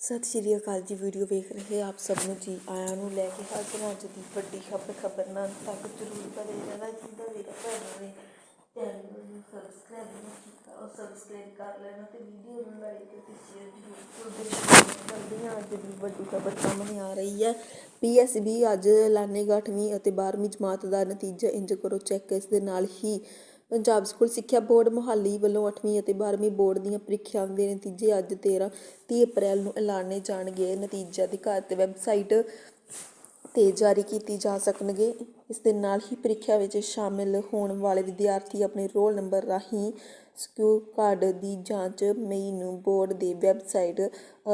ਸਤਿ ਸ਼੍ਰੀ ਅਕਾਲ ਜੀ, ਵੀਡੀਓ ਵੇਖ ਰਹੇ ਆਪ ਸਭ ਨੂੰ ਜੀ, ਆਇਆਂ ਨੂੰ ਲੈ ਕੇ ਹਾਜ਼ਰ ਹਾਂ ਅੱਜ ਦੀ ਵੱਡੀ ਖਬਰ ਖਬਰ ਨਾਲ ਤੱਕ ਜ਼ਰੂਰ ਬਣੇ ਰਹਿਣਾ, ਜਿੰਦਾ ਵੀਰਾ ਭੈਣਾਂ ਨੇ ਚੈਨਲ ਨੂੰ ਸਬਸਕ੍ਰਾਈਬ ਨਹੀਂ ਕੀਤਾ, ਉਹ ਸਬਸਕ੍ਰਾਈਬ ਕਰ ਲੈਣਾ ਤੇ ਵੀਡੀਓ ਨੂੰ ਲਾਈਕ ਅਤੇ ਸ਼ੇਅਰ ਜ਼ਰੂਰ ਕਰਦੇ ਹਾਂ ਅੱਜ ਦੀ ਵੱਡੀ ਖਬਰ ਸਾਹਮਣੇ ਆ ਰਹੀ ਹੈ। ਪੀਐਸਬੀ ਅੱਜ ਐਲਾਨੇਗਾ 8ਵੀਂ ਅਤੇ 12ਵੀਂ ਜਮਾਤ ਦਾ ਨਤੀਜਾ ਇੰਜ ਕਰੋ ਚੈੱਕ ਇਸ ਦੇ ਨਾਲ ਹੀ। ਪੰਜਾਬ ਸਕੂਲ ਸਿੱਖਿਆ ਬੋਰਡ ਮੁਹਾਲੀ ਵੱਲੋਂ 8ਵੀਂ ਅਤੇ 12ਵੀਂ ਬੋਰਡ ਦੀਆਂ ਪ੍ਰੀਖਿਆਵਾਂ ਦੇ ਨਤੀਜੇ ਅੱਜ 13 30 ਅਪ੍ਰੈਲ ਨੂੰ ਐਲਾਨੇ ਜਾਣਗੇ। ਨਤੀਜੇ ਅਧਿਕਾਰ ਅਧਿਕਾਰਤ ਵੈਬਸਾਈਟ ਤੇ ਜਾਰੀ ਕੀਤੀ ਜਾ ਸਕਣਗੇ। ਇਸ ਦੇ ਨਾਲ ਹੀ ਪ੍ਰੀਖਿਆ ਵਿੱਚ ਸ਼ਾਮਿਲ ਹੋਣ ਵਾਲੇ ਵਿਦਿਆਰਥੀ ਆਪਣੇ ਰੋਲ ਨੰਬਰ ਰਾਹੀਂ ਸਕਿਊ ਕਾਰਡ ਦੀ ਜਾਂਚ ਮਈ ਨੂੰ ਬੋਰਡ ਦੀ ਵੈੱਬਸਾਈਟ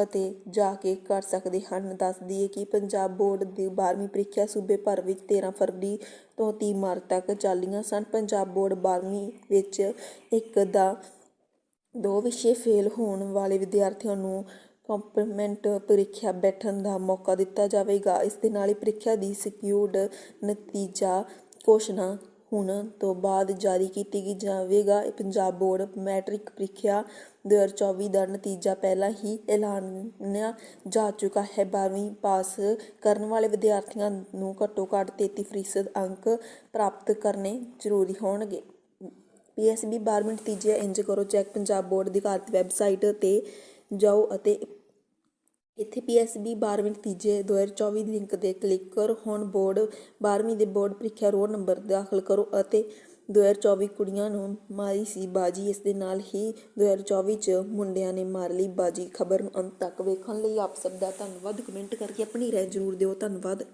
ਅਤੇ ਜਾ ਕੇ ਕਰ ਸਕਦੇ ਹਨ। ਦੱਸ ਦਈਏ ਕਿ ਪੰਜਾਬ ਬੋਰਡ ਦੀ 12ਵੀਂ ਪ੍ਰੀਖਿਆ ਸੂਬੇ ਭਰ ਵਿੱਚ 13 ਫਰਵਰੀ ਤੋਂ ਤੀਹ ਮਾਰਚ ਤੱਕ ਚੱਲੀਆਂ ਸਨ। ਪੰਜਾਬ ਬੋਰਡ 12ਵੀਂ ਵਿੱਚ ਇੱਕ ਦਾ ਦੋ ਵਿਸ਼ੇ ਫੇਲ ਹੋਣ ਵਾਲੇ ਵਿਦਿਆਰਥੀਆਂ ਨੂੰ ਕੰਪਲੀਮੈਂਟ ਪ੍ਰੀਖਿਆ ਬੈਠਣ ਦਾ ਮੌਕਾ ਦਿੱਤਾ ਜਾਵੇਗਾ। ਇਸ ਦੇ ਨਾਲ ਹੀ ਪ੍ਰੀਖਿਆ ਦੀ ਸਿਕਿਉਰਡ ਨਤੀਜਾ ਘੋਸ਼ਣਾ ਹੁਣ ਤੋਂ ਬਾਅਦ ਜਾਰੀ ਕੀਤੀ ਗਈ ਜਾਵੇਗਾ। ਪੰਜਾਬ ਬੋਰਡ ਮੈਟ੍ਰਿਕ ਪ੍ਰੀਖਿਆ 2024 ਦਾ ਨਤੀਜਾ ਪਹਿਲਾਂ ਹੀ ਐਲਾਨਿਆ ਜਾ ਚੁੱਕਾ ਹੈ। 12ਵੀਂ ਪਾਸ ਕਰਨ ਵਾਲੇ ਵਿਦਿਆਰਥੀਆਂ ਨੂੰ ਘੱਟੋ ਘੱਟ 33% ਅੰਕ ਪ੍ਰਾਪਤ ਕਰਨੇ ਜ਼ਰੂਰੀ ਹੋਣਗੇ। ਪੀਐਸਬੀ 12 ਨਤੀਜੇ ਇੰਜ ਕਰੋ, ਚੈੱਕ ਪੰਜਾਬ ਬੋਰਡ ਅਧਿਕਾਰਤ ਵੈਬਸਾਈਟ ਤੇ ਜਾਓ ਅਤੇ ਇੱਥੇ ਪੀਐਸਬੀ 12 ਨਤੀਜੇ ਦੋ ਹਜ਼ਾਰ ਚੌਵੀ ਲਿੰਕ ਤੇ ਕਲਿੱਕ ਕਰੋ। ਹੁਣ ਬੋਰਡ 12ਵੀਂ ਦੇ ਬੋਰਡ ਪ੍ਰੀਖਿਆ ਰੋਲ ਨੰਬਰ ਦਾਖਲ ਕਰੋ ਅਤੇ 2024 ਕੁੜੀਆਂ ਨੂੰ ਮਾਰੀ ਸੀ ਬਾਜੀ। ਇਸ ਦੇ ਨਾਲ ਹੀ 2024 ਚ ਮੁੰਡਿਆਂ ਨੇ ਮਾਰ ਲਈ ਬਾਜੀ। ਖਬਰ ਨੂੰ ਅੰਤ ਤੱਕ ਵੇਖਣ ਲਈ ਆਪ ਸਭ ਦਾ ਧੰਨਵਾਦ। ਕਮੈਂਟ ਕਰਕੇ ਆਪਣੀ ਰਾਏ ਜ਼ਰੂਰ ਦਿਓ। ਧੰਨਵਾਦ।